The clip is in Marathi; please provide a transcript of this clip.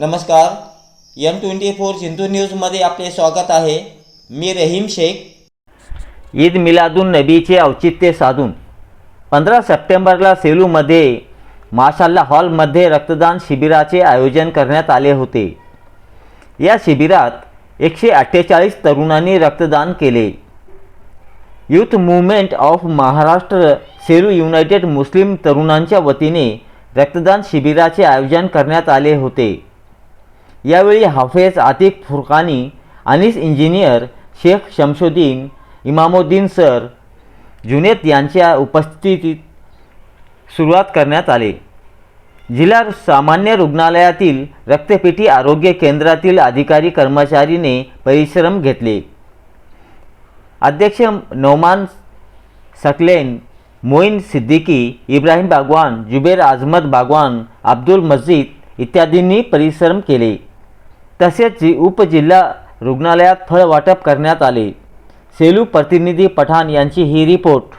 नमस्कार. एम ट्वेंटी फोर सिंधू न्यूजमध्ये आपले स्वागत आहे. मी रहीम शेख. ईद मिलादुन नबीचे औचित्य साधून. पंधरा सप्टेंबरला सेलूमध्ये माशाल्ला हॉलमध्ये रक्तदान शिबिराचे आयोजन करण्यात आले होते. या शिबिरात एकशे अठ्ठेचाळीस तरुणांनी रक्तदान केले. Youth movement of Maharashtra Selu united Muslim तरुणांच्या वतीने रक्तदान शिबिराचे आयोजन करण्यात आले होते. यावेळी हाफेज आतिक फुरकानी अनिस इंजिनियर शेख शमशुद्दीन इमामुद्दीन सर जुनेद यांच्या उपस्थितीत सुरुवात करण्यात आले. जिल्हा सामान्य रुग्णालयातील रक्तपेटी आरोग्य केंद्रातील अधिकारी कर्मचारीने परिश्रम घेतले. अध्यक्ष नोमान सकलेन मोईन सिद्दीकी इब्राहिम बागवान जुबेर आजमत बागवान अब्दुल मस्जिद इत्यादींनी परिश्रम केले. तसेच उपजिल्हा रुग्णालयात फळ वाटप करण्यात आले. सेलू प्रतिनिधी पठाण यांची ही रिपोर्ट.